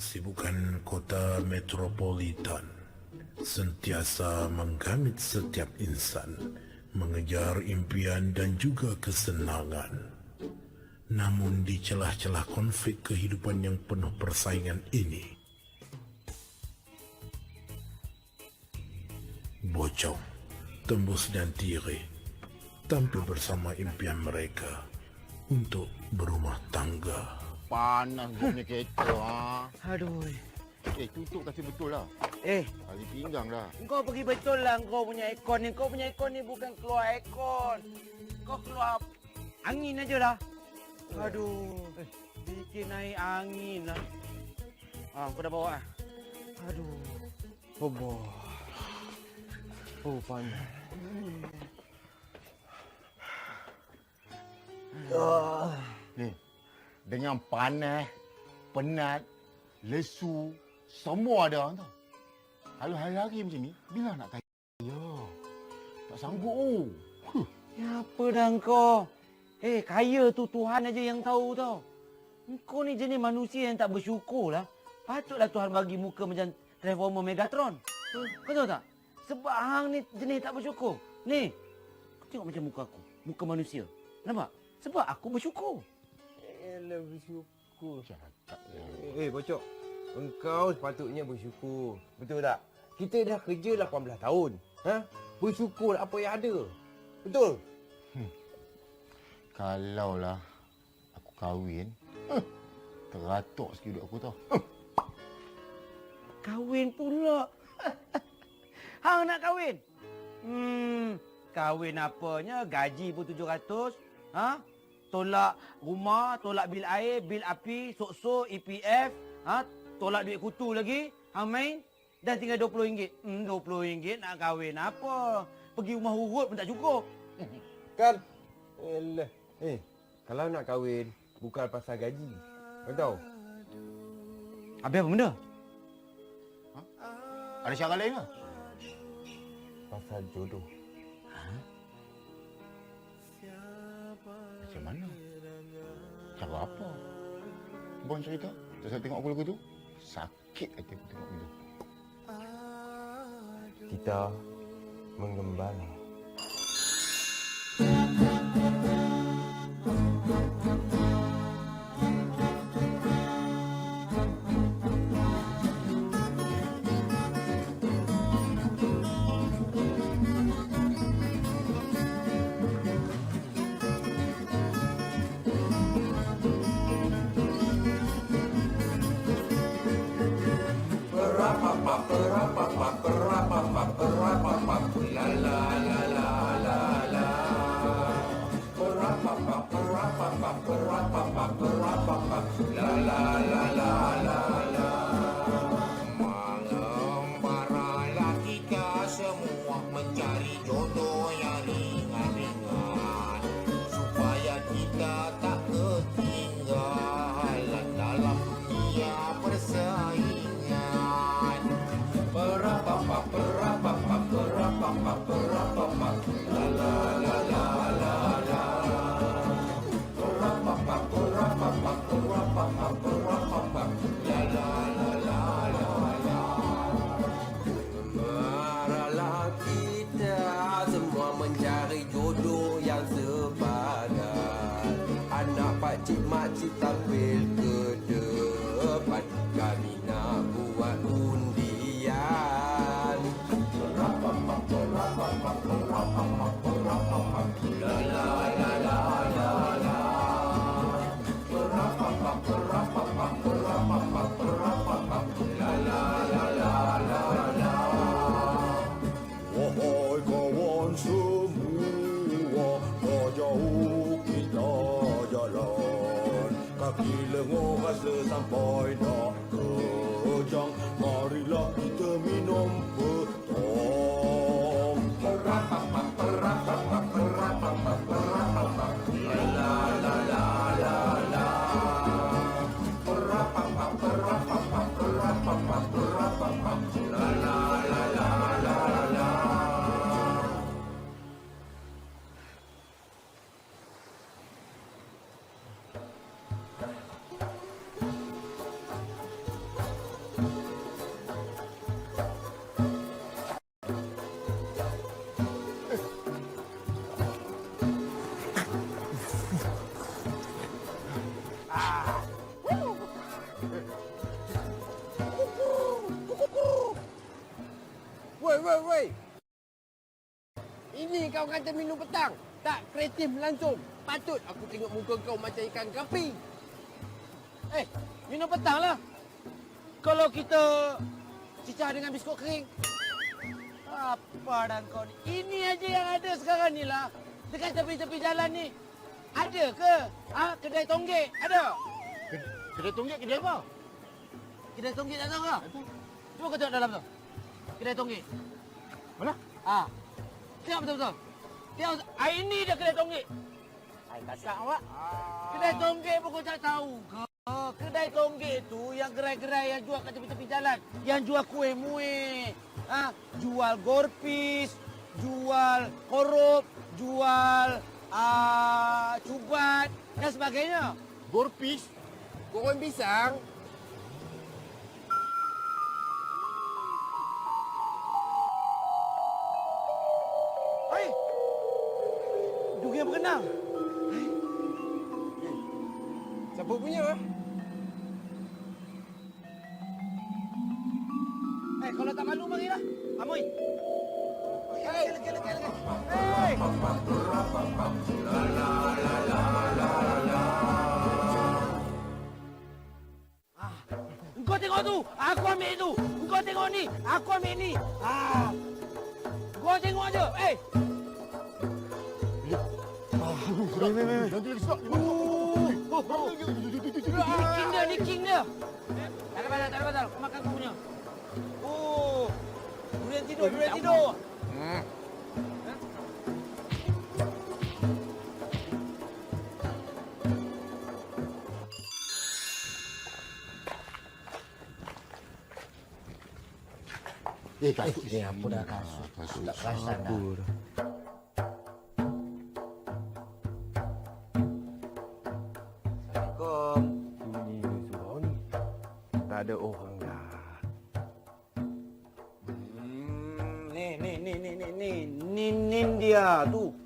Kesibukan kota metropolitan sentiasa menggamit setiap insan mengejar impian dan juga kesenangan. Namun di celah-celah konflik kehidupan yang penuh persaingan ini, Bocong, Tembus dan Tiri tampil bersama impian mereka untuk berumah tangga. Panas punya kereta ha. Aduh. Eh tutup kasi betul lah. Eh, Kali pinggang dah. kau pergi betul lah kau punya aircon ni. Kau punya aircon ni bukan keluar aircon. Kau keluar angin aja lah. Aduh. Bikin naik angin lah. Ah, kau dah bawa ah. Aduh. Oh, boh. Oh, panas. Ni. Dengan panas, penat, lesu, semua ada tau. Kalau hari-hari macam ni, bila nak kaya? Tak sanggup oh. Huh. Ya apa dah kau? Eh, kaya tu Tuhan aja yang tahu tau. Kau ni jenis manusia yang tak bersyukur lah. Patutlah Tuhan bagi muka macam Transformer Megatron. Kau tahu tak? Sebab hang ni jenis tak bersyukur. Ni, kau tengok macam muka aku. Muka manusia. Nampak? Sebab aku bersyukur. Elah bersyukur. Cakap Eh, bocok. Engkau sepatutnya bersyukur. Betul tak? Kita dah kerja 18 tahun. Ha? Bersyukur apa yang ada. Betul? Kalau lah aku kahwin, huh, teratuk sikit aku tau. Huh. Kahwin pula. hang nak kahwin? Hmm, kahwin apanya? Gaji pun 700. Ha? Tolak rumah, tolak bil air, bil api, sok-sok, EPF. Ha? Tolak duit kutu lagi. Hang main? Dah tinggal RM20. Hmm, RM20 nak kahwin apa? Pergi rumah urut pun tak cukup. Kan? Elah. Eh, kalau nak kahwin, bukan pasal gaji. Kau tahu? Habis apa benda? Ada syarat lain ke? Pasal jodoh. Cara apa? Bon cerita. Terus saya tengok aku lagu tu, sakit hati aku tengok itu. Kita mengembala. Ba-ba-ba-ba-ba-ba. Jalan Kaki lenguh rasa sampai nak kau kata minum petang. Tak kreatif langsung. Patut aku tengok muka kau macam ikan kapi. Eh, minum petang lah. Kalau kita cicah dengan biskut kering. Apa dah kau ni? Ini aja yang ada sekarang ni lah. Dekat tepi-tepi jalan ni. Ada ke? Ah, kedai tonggek. Ada. Kedai tonggek kedai apa? Kedai tonggek tak tahu ke? Cuba kau tengok dalam tu. Kedai tonggek. Mana? Ah. Tengok betul-betul. Tengok. Ah, ini dia kedai tonggek. Ai kakak awak. Kedai tonggek pun kau tak tahu ke? Kedai tonggek tu yang gerai-gerai yang jual kat tepi-tepi jalan. Yang jual kuih muih. Ha? Jual gorpis, jual korup, jual uh, cubat dan sebagainya. Gorpis. Korang pisang. Yang berenang. Siapa punya? ah? Eh, kalau tak malu, marilah. Amoy. Nanti lagi stop. Oh, oh. Ni king dia, ni king dia. Tak ada batal, tak ada batal. Kau makan kau punya. Oh. Durian tidur, durian tidur. Hmm. Eh, kasut Eh, apa dah kasut? Kasut Tak perasan dah. Ada orang dah. Hmm, ni, ni, ni, ni, ni, ni. Ni, ni dia tu.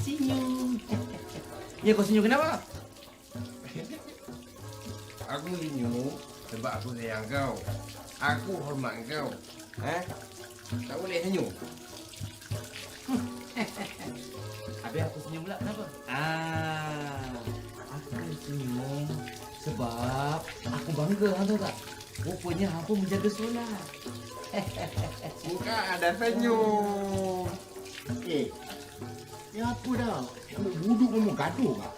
Senyum. ya, kau senyum kenapa? Aku senyum sebab aku sayang kau. Aku hormat kau. Eh? Tak boleh senyum. Habis aku senyum pula kenapa? Ah, aku senyum sebab aku bangga tahu tak? Rupanya aku menjaga solat. Buka ada senyum. Eh, ni apa dah? Kamu duduk kamu gaduh kah?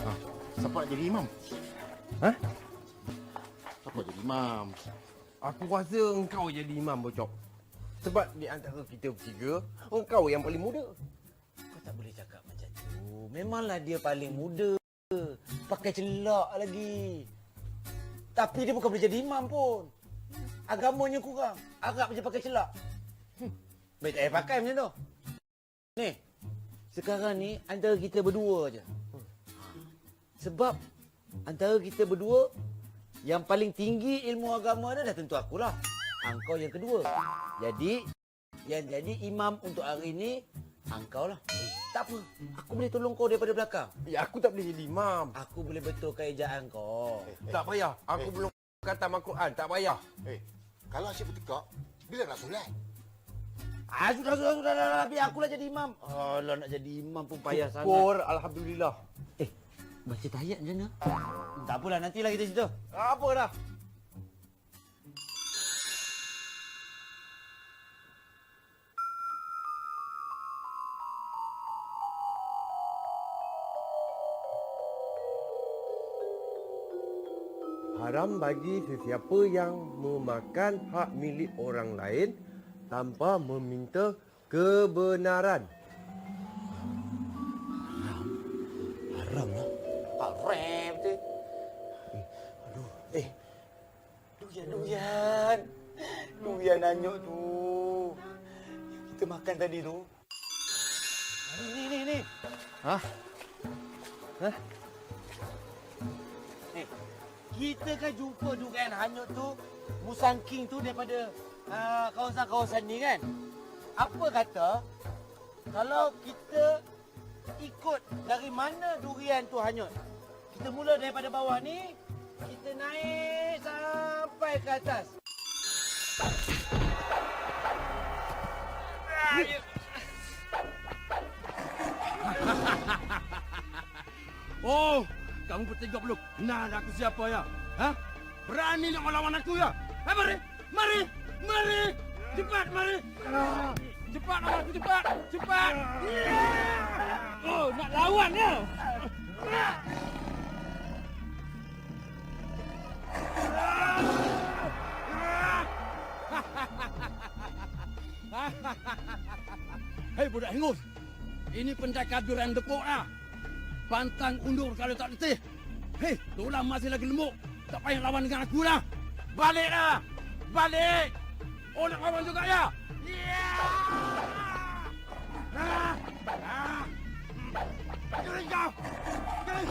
Ah, Siapa jadi imam? Hah? Siapa jadi imam? Aku rasa engkau jadi imam bocok. Sebab di antara kita bertiga, engkau yang paling muda. Tak boleh cakap macam tu. Memanglah dia paling muda. Pakai celak lagi. Tapi dia bukan boleh jadi imam pun. Agamanya kurang. Agak macam pakai celak. Hmm. Baik tak payah pakai macam tu. Ni. Sekarang ni antara kita berdua je. Sebab antara kita berdua yang paling tinggi ilmu agama dah, dah tentu akulah. Engkau yang kedua. Jadi yang jadi imam untuk hari ini engkau lah. Tak apa. Aku boleh tolong kau daripada belakang. Ya, aku tak boleh jadi imam. Aku boleh betulkan ejaan kau. Tak payah. Aku Eh. belum kata Al-Quran. Tak payah. Eh, kalau asyik bertekak, bila nak solat? Ah, sudah, sudah, sudah, sudah, sudah. Biar akulah jadi imam. Alah, nak jadi imam pun payah sangat. Syukur, Alhamdulillah. Eh, Baca tayat macam mana? Tak apalah, nantilah kita cerita. Apa dah? Haram bagi sesiapa yang memakan hak milik orang lain tanpa meminta kebenaran. Haram lah. Haram betul. Eh, Duyan, Duyan. Duyan anyuk tu. Kita makan tadi tu. Ni, ni, ni, ni. Hah? Kita kan jumpa dugaan hanyut tu, Musangking tu daripada uh, kawasan-kawasan ni kan. Apa kata kalau kita ikut dari mana durian tu hanyut? Kita mula daripada bawah ni, kita naik sampai ke atas. Oh, kamu bertiga belum kenal aku siapa ya? Ha? Berani nak melawan aku ya? Ha, mari, mari, mari, cepat mari. Cepat lawan aku cepat, cepat. Oh, nak lawan ya? Hei budak hingus. Ini pendekar durian depok lah. Pantang undur kalau tak letih. Hei, tulang masih lagi lembut. Tak payah lawan dengan aku lah. Baliklah. Balik. Oh, nak lawan juga ya? Ya! Ah! Ah! Kering kau. Kering.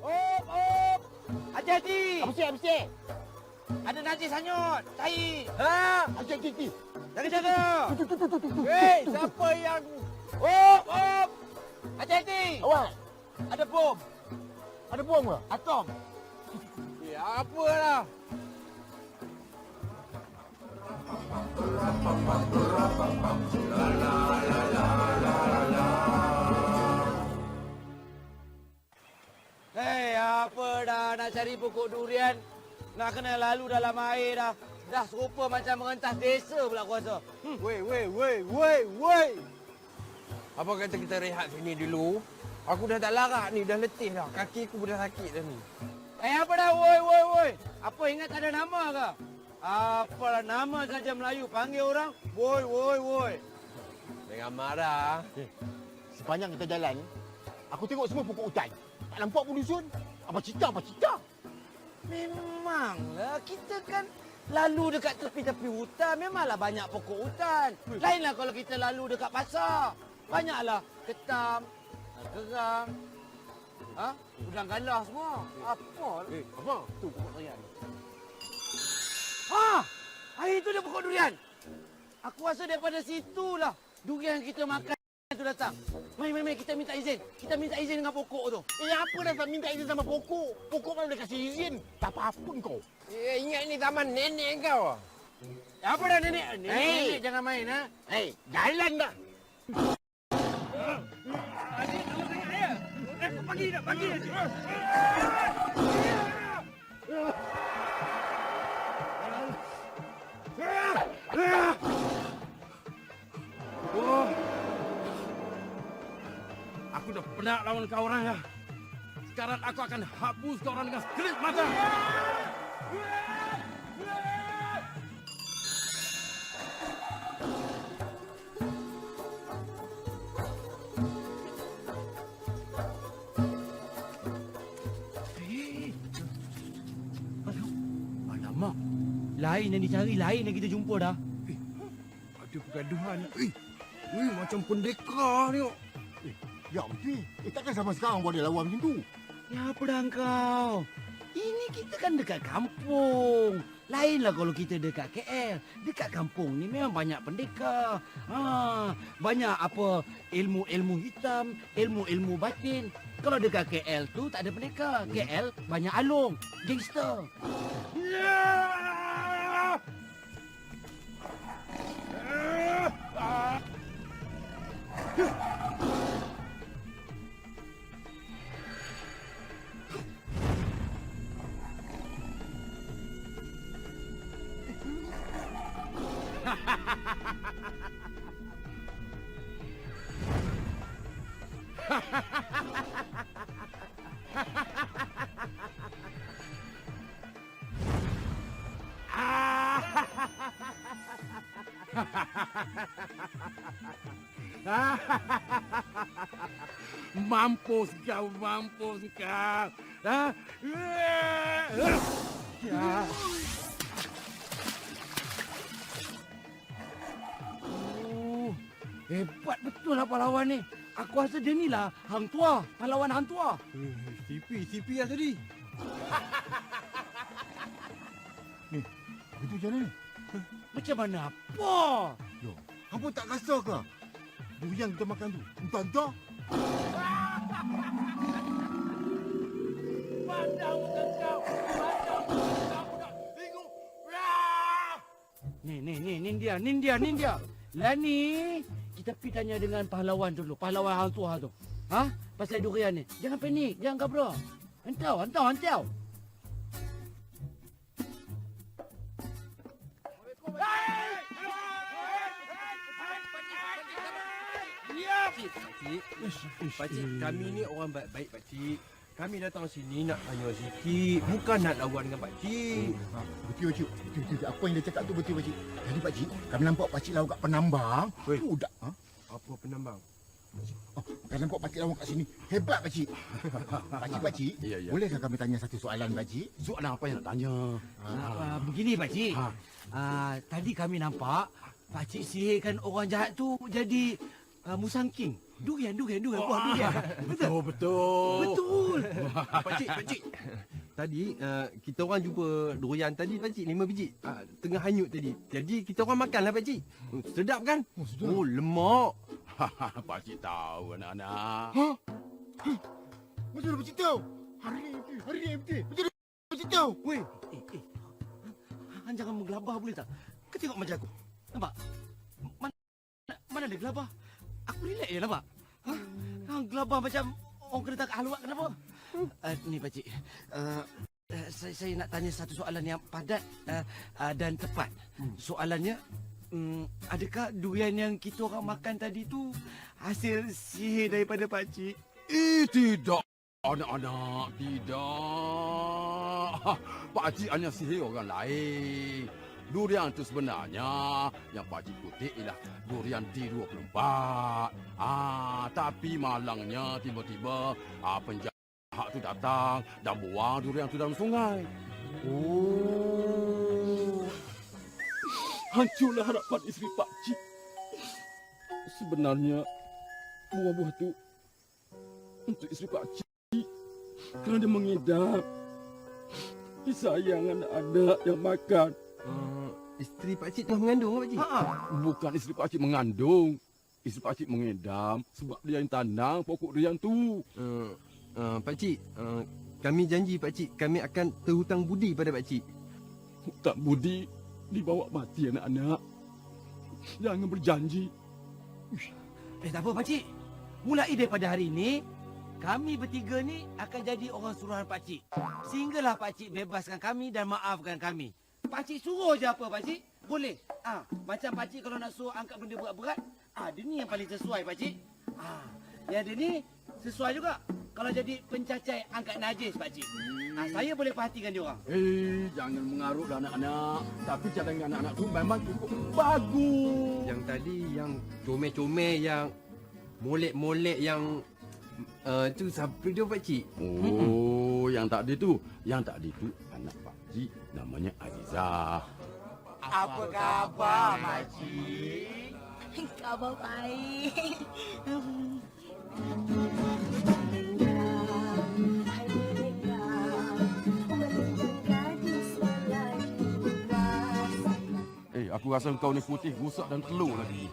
Op, op! Hati-hati! Apa sih, apa sih? Ada najis hanyut. Tahi. Ha? Ajak Kiki. Jaga-jaga. Hei, siapa yang Op, op! Hati-hati! Awak, Ada bom. ada bom ke? Atom. Ya, apalah. Hei, apa dah nak cari pokok durian? Nak kena lalu dalam air dah. Dah serupa macam merentas desa pula aku rasa. Hmm. Wei, wei, wei, wei, wei. Apa kata kita rehat sini dulu? Aku dah tak larat ni, dah letih dah. Kaki aku dah sakit dah ni. Eh, apa dah? Woi, woi, woi. Apa ingat tak ada nama ke? Apalah nama saja Melayu. Panggil orang, woi, woi, woi. Jangan marah. Sepanjang kita jalan, aku tengok semua pokok hutan. Tak nampak pun dusun. Apa cita, apa cita? Memanglah, kita kan lalu dekat tepi-tepi hutan. Memanglah banyak pokok hutan. Lainlah kalau kita lalu dekat pasar. Banyaklah ketam, gerang, ha? udang galah semua. Apa? Eh, apa? Tu pokok durian. Ha! Hari tu dia pokok durian. Aku rasa daripada situlah durian kita makan tu datang. Mari, mari, mari. Kita minta izin. Kita minta izin dengan pokok tu. Eh, apa dah minta izin sama pokok? Pokok mana boleh kasih izin? Tak apa-apa kau. Eh, ingat ni zaman nenek kau. ah. Apa dah nenek? Nenek, Hey. nenek jangan main, ha? Hei, jalan dah. Aku dah penat lawan kau orang ya. Sekarang aku akan hapus kau orang dengan sekelip mata. Alamak, Lain yang dicari, lain yang kita jumpa dah. ada pergaduhan. Eh, eh macam pendekar ni. Ya, betul. Eh, takkan sama sekarang kau ada lawan macam tu? Ya apa dah kau? Ini kita kan dekat kampung. Lainlah kalau kita dekat KL. Dekat kampung ni memang banyak pendekar. Ha, banyak apa ilmu-ilmu hitam, ilmu-ilmu batin. Kalau dekat KL tu tak ada pendekar. KL banyak alung, gangster. mampus kau, mampus kau. Ha? Ya. Oh, hebat betul lah pahlawan ni. Aku rasa dia ni lah hang tua, pahlawan hang tua. Tipi, tipi lah tadi. Itu macam mana? Macam mana apa? Apa tak rasa ke? Durian kita makan tu. Entah-entah. Pandang kau, pandang kau, tengok. Ni, ni, ni, ni dia, ni dia, ni dia. Lah ni, kita pergi tanya dengan pahlawan dulu, pahlawan hang tua tu. Ha? Pasal durian ni. Jangan panik, jangan gabra. Hantau, hantau, hantau. Pakcik, pakcik. Pakcik, kami ni orang baik-baik, pakcik. Kami datang sini nak tanya sikit. Bukan nak lawan dengan pakcik. Ha, betul pakcik. Betul, betul. Apa yang dia cakap tu betul pakcik. Jadi pakcik, kami nampak pakcik lawan kat penambang. Weh. Budak. Ha? Apa penambang? Oh, kami nampak pakcik lawan kat sini. Hebat pakcik. pakcik, pakcik. Ya, ya. Bolehkah kami tanya satu soalan pakcik? Soalan apa yang nak tanya? Ah, begini pakcik. Ha. Ah, tadi kami nampak pakcik sihirkan orang jahat tu jadi ah, musangking. Durian, durian, durian. Buah durian. Betul, betul. Betul. Pakcik, pakcik. Tadi uh, kita orang jumpa durian tadi pakcik lima biji uh, tengah hanyut tadi. Jadi kita orang makanlah pakcik. Hmm, Sedap kan? Oh, sedap. Oh, lemak. Pakcik tahu anak-anak. Betul pakcik tahu. Hari ni betul. Hari ni betul. Betul pakcik tahu. Weh, eh, eh. Hang jangan menggelabah boleh tak? Kau tengok macam aku. Nampak? Mana, mana ada gelabah? Aku relax je nampak? Ha? Hang gelabah macam orang kena tangkap haluat kenapa? Uh, ni pakcik. Uh, uh, saya, saya nak tanya satu soalan yang padat uh, uh, dan tepat. Soalannya, um, adakah durian yang kita orang makan tadi tu hasil sihir daripada pakcik? Eh, tidak. Anak-anak, tidak. Pakcik hanya sihir orang lain. Durian tu sebenarnya yang pakcik kutip ialah durian D24. Ah, tapi malangnya tiba-tiba ah, penjahat tu datang dan buang durian tu dalam sungai. Oh. Hancurlah harapan isteri pakcik. Sebenarnya buah-buah tu untuk isteri pakcik kerana mengidap. Disayang anak-anak yang makan. Uh, isteri pakcik tengah mengandung ke pakcik? Ha, bukan isteri pakcik mengandung. Isteri pakcik mengidam sebab dia yang tanam pokok durian tu. Uh, uh, pakcik, uh, kami janji pakcik kami akan terhutang budi pada pakcik. Tak budi dibawa mati anak-anak. Jangan berjanji. Eh tak apa pakcik. Mulai daripada hari ini kami bertiga ni akan jadi orang suruhan pakcik. Sehinggalah pakcik bebaskan kami dan maafkan kami. Pakcik suruh je apa pakcik? Boleh. Ah, macam pakcik kalau nak suruh angkat benda berat-berat, ah dia ni yang paling sesuai pakcik. Ah, yang dia ni sesuai juga. Kalau jadi pencacai angkat najis pakcik. Ah, saya boleh perhatikan dia orang. Eh, jangan mengarutlah anak-anak. Tapi cadangan anak-anak tu memang cukup bagus. Yang tadi yang comel-comel yang molek-molek yang uh, tu siapa dia pakcik? Oh, yang tadi tu, yang tadi tu anak pakcik namanya Aziza. Apa khabar pakcik? Khabar baik. Eh, aku rasa kau ni putih, rusak dan telur lagi.